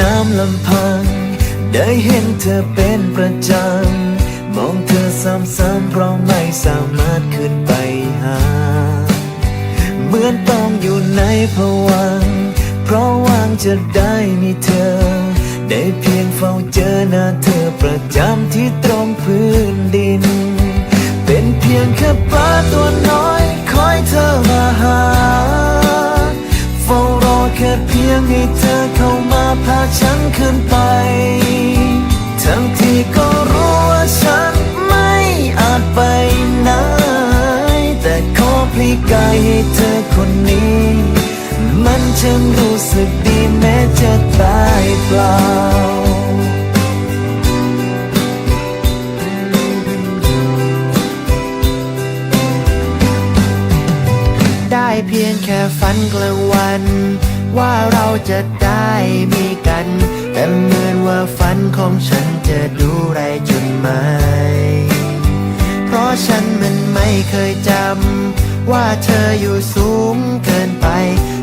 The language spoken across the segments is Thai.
น้ำลำพัง ได้เห็นเธอเป็นประจำ มองเธอซ้ำๆเพราะไม่สามารถขึ้นไปหา เหมือนต้องอยู่ในภวัง เพราะหวางจะได้มีเธอ ได้เพียงเฝ้าเจอหน้าเธอประจำที่ตรงพื้นดิน เป็นเพียงแค่ปลาตัวน้อยคอยเธอมาหา เฝ้ารอแค่เพียงให้เธอเข้ามา พาฉันขึ้นไป ทั้งที่ก็รู้ว่าฉันไม่อาจไปไหน แต่ขอพลีกายให้เธอคนนี้ มันช่างรู้สึกดีแม้จะตายเปล่าได้เพียงแค่ฝันกลางวัน ว่าเราจะได้มีกัน แต่เหมือนว่าฝันของฉันจะดูไรจนไม่เพราะฉันมันไม่เคยจำ ว่าเธออยู่สูงเกินไป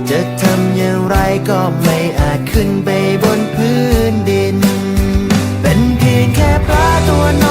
จะทำอย่างไรก็ไม่อาจขึ้นไปบนพื้นดิน เป็นเพียงแค่ปลาตัวน้อย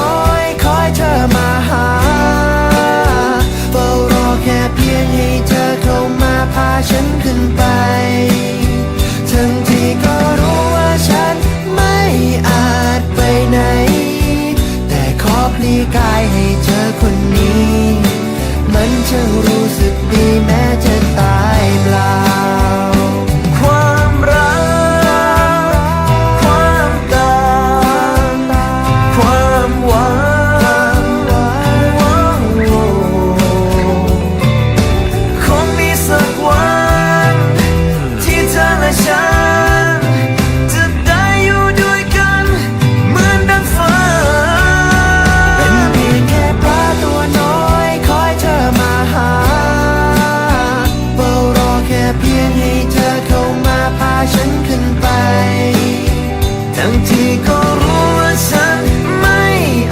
ทั้งทีก็รู้ว่าฉันไม่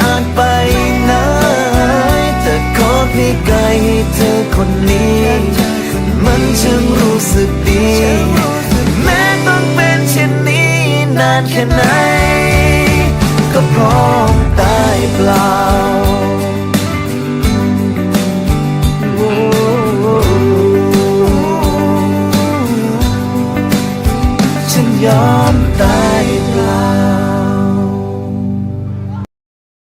อาจไปไหนแต่ขอพียงกาให้เธอคนนี้ มันฉันรู้สึกดี แม้ต้องเป็นเช่นนี้นานแค่ไหน ก็พอ ยอมตายเปล่า